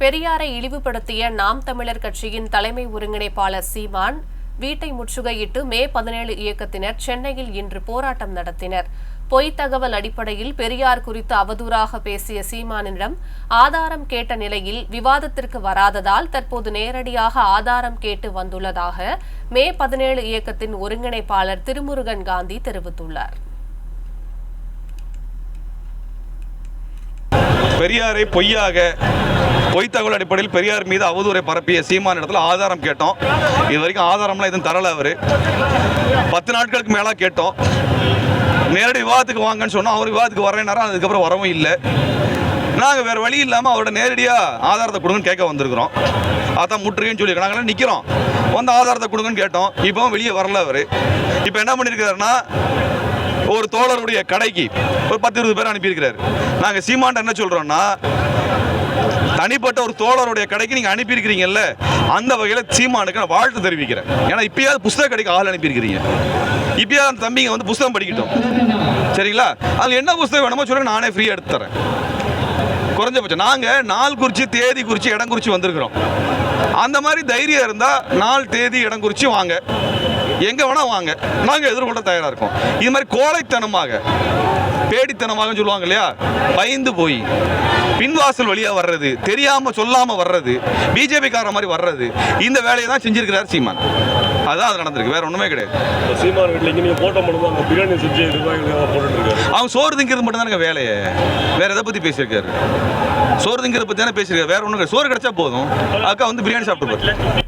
பெரியாரை இழிவுபடுத்திய நாம் தமிழர் கட்சியின் தலைமை ஒருங்கிணைப்பாளர் சீமான் வீட்டை முற்றுகையிட்டு மே பதினேழு இயக்கத்தினர் சென்னையில் இன்று போராட்டம் நடத்தினர். பொய் தகவல் அடிப்படையில் பெரியார் குறித்து அவதூறாக பேசிய சீமானிடம் ஆதாரம் கேட்ட நிலையில் விவாதத்திற்கு வராததால் தற்போது நேரடியாக ஆதாரம் கேட்டு வந்துள்ளதாக மே பதினேழு இயக்கத்தின் ஒருங்கிணைப்பாளர் திருமுருகன் காந்தி தெரிவித்துள்ளார். பெரியாரை பொய்யாக பொய் தகவல் அடிப்படையில் பெரியார் மீது அவதூறை பரப்பிய சீமான் இடத்துல ஆதாரம் கேட்டோம். இது வரைக்கும் ஆதாரம்லாம் எதுவும் தரல அவர். பத்து நாட்களுக்கு மேலே கேட்டோம். நேரடி விவாதத்துக்கு வாங்கன்னு சொன்னோம். அவர் விவாதத்துக்கு வரேன்னாரா அதுக்கப்புறம் வரவும் இல்லை. நாங்கள் வேறு வழி இல்லாமல் அவரோட நேரடியாக ஆதாரத்தை கொடுங்கன்னு கேட்க வந்திருக்கிறோம். அதான் முற்றுகைன்னு சொல்லி நாங்கள் நிற்கிறோம் வந்து ஆதாரத்தை கொடுங்கன்னு கேட்டோம். இப்போவும் வெளியே வரல அவர். இப்போ என்ன பண்ணியிருக்காருன்னா ஒரு தோழருடைய கடைக்கு ஒரு பத்து இருபது பேர் அனுப்பியிருக்கிறார். நாங்கள் சீமான்ட்ட என்ன சொல்கிறோன்னா தனிப்பட்ட ஒரு தோழருடைய கடைக்கு நீங்கள் அனுப்பியிருக்கிறீங்கல்ல அந்த வகையில் சீமானுக்கு நான் வாழ்த்து தெரிவிக்கிறேன். ஏன்னா இப்பயாவது புஸ்தக கடைக்கு ஆள் அனுப்பியிருக்கிறீங்க. இப்பயாவது அந்த தம்பிங்க வந்து புஸ்தகம் படிக்கட்டும். சரிங்களா? அது என்ன புஸ்தகம் வேணுமோ சொல்லுங்க நானே ஃப்ரீயாக எடுத்து தரேன். குறைஞ்சபட்சம். நாங்கள் நாள் குறித்து தேதி குறித்து இடம் குறித்து வந்திருக்கிறோம். அந்த மாதிரி தைரியம் இருந்தால் நாள் தேதி இடம் குறித்து வாங்க. எங்கே வேணால் வாங்க. நாங்கள் எதிர்கொள்ள தயாராக இருக்கோம். இது மாதிரி கோழைத்தனமாக பேடித்தனமாக சொல்லுவாங்க இல்லையா? பயந்து போய். பின்வாசல் வழியாக வர்றது தெரியாமல் சொல்லாமல் வர்றது பிஜேபிக்கார மாதிரி வர்றது இந்த வேலையை தான் செஞ்சிருக்கிறார் சீமான். அதான் அது நடந்திருக்கு வேற ஒன்றுமே கிடையாது. சீமான் வீட்டில் நீங்கள் போட்டோ அங்கே பிரியாணி செஞ்சு அவங்க சோறு திங்கிறது மட்டும் தானே வேலையை. வேற எதை பற்றி பேசியிருக்காரு? சோறு திங்கிறத பற்றி தானே பேசியிருக்காரு. வேற ஒன்றும் சோறு கிடைச்சா போதும். அக்கா வந்து பிரியாணி சாப்பிட்டு